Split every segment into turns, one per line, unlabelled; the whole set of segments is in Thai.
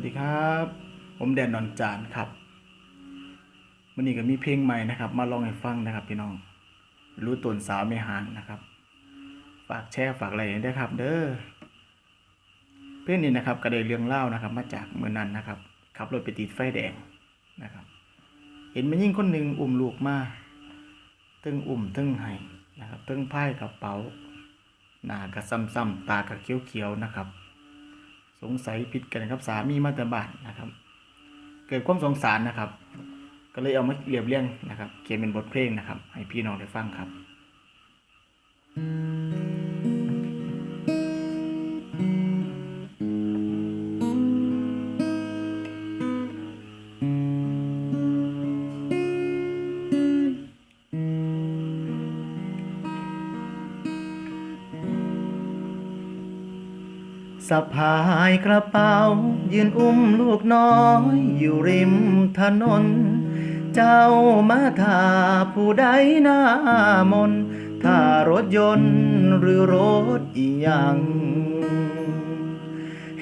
วัสดีครับ ผมแดนนอนจานครับวันนี้ก็มีเพลงใหม่นะครับ มาลองให้ฟังนะครับ พี่น้อง รู้ตนสาวไม่ห่างนะครับ ฝากแชร์ฝากอะไรด้วยครับ เด้อเพลงนี้นะครับก็ได้เรื่องเล่านะครับ มาจากเมื่อนั้นนะครับขับรถไปติดไฟแดงนะครับ เห็นมันยิ่งคนหนึ่งอุ้มลูกมาตึงอุ้มตึงไห้นะครับตึงไพ่กระเป๋าหน้ากระซ้ำๆตากระเขียวๆนะครับ สงสัยผิดกันครับ สามีมาแต่บ้านนะครับ เกิดความสงสารนะครับ ก็เลยเอามาเรียบเรียงนะครับ เขียนเป็นบทเพลงนะครับ ให้พี่น้องได้ฟังครับ สะพายกระเป๋า ยืนอุ้มลูกน้อย อยู่ริมถนน เจ้ามาทาผู้ใดหน้ามนถ้ารถยนต์หรือรถอีหยัง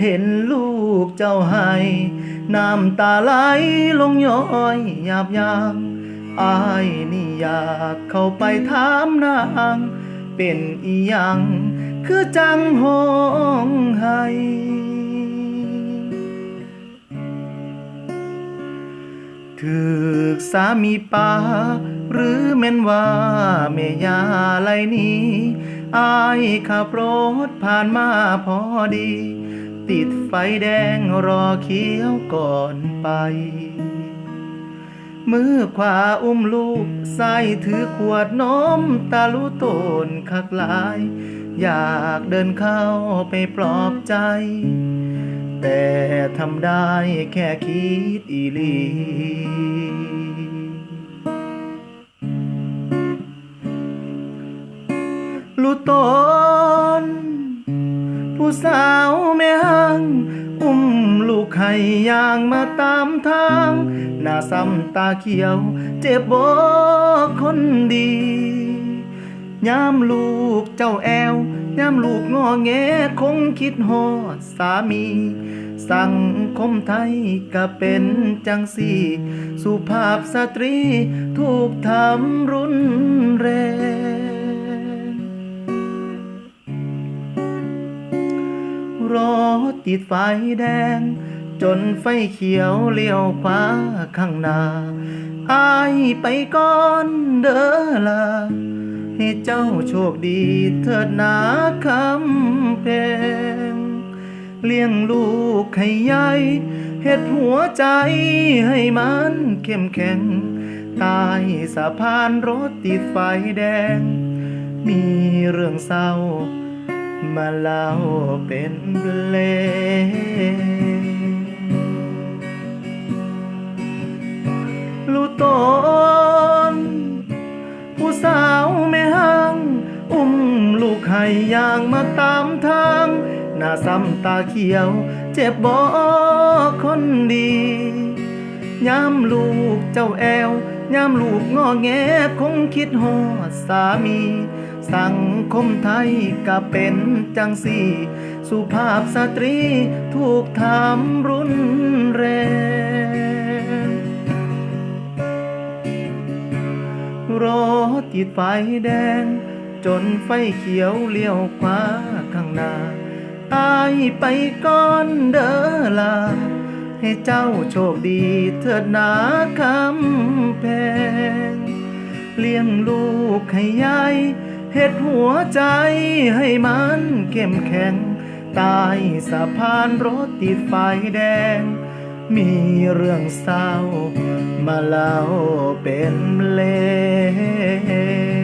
เห็นลูกเจ้าให้น้ำตาไหลลงย้อยหยาบยางอายนี่อยากเข้าไปถามนาง เป็นอีหยัง คือจังห้องไห้ถึกสามีป่าหรือแม่นว่าแม่ยาไรนี้อายขับรถผ่านมาพอดี ติดไฟแดงรอเขียวก่อนไป มือขวาอุ้มลูกใส่ถือขวดนมตาลุโตนคักลาย อยากเดินเข้าไปปลอบใจ แต่ทำได้แค่คิดอีหลีลูกตน ผู้สาวแม่หัง อุ้มลูกไข่ยางมาตามทาง หน้าซ้ำตาเขียว เจ็บบ่คนดี ยามลูกเจ้าแอวยามลูกงอแงคงคิดฮอดสามี สังคมไทยก็เป็นจังสีสุภาพสตรีถูกทำรุนแรงรอติดไฟแดง จนไฟเขียวเลี้ยวขวาข้างหน้าอายไปก่อนเด้อล่ะ ให้เจ้าโชคดีเถิดนาคำเพงเลี้ยงลูกให้ใหญ่เฮ็ดหัวใจให้มันเข้มแข็งตายสะพานรถติดไฟแดง มีเรื่องเศร้า มาเล่าเป็นเพลง ลูกไข่ยางมาตามทางหน้าซ้ำตาเขียว เจ็บบ่คนดียามลูกเจ้าแอวยามลูกงอแงคงคิดฮอดสามี สังคมไทยก็เป็นจังสีสุภาพสตรีถูกทำรุนแรงรอติดไฟแดง จนไฟเขียวเลี้ยวขวาข้างหน้าอายไปก่อนเด้อลา ให้เจ้าโชคดีเถิดนาคำแพงเลี้ยงลูกให้ใหญ่เฮ็ดหัวใจให้มันเข้มแข็งตายสะพานรถติดไฟแดง มีเรื่องเศร้า มาเล่าเป็นเลง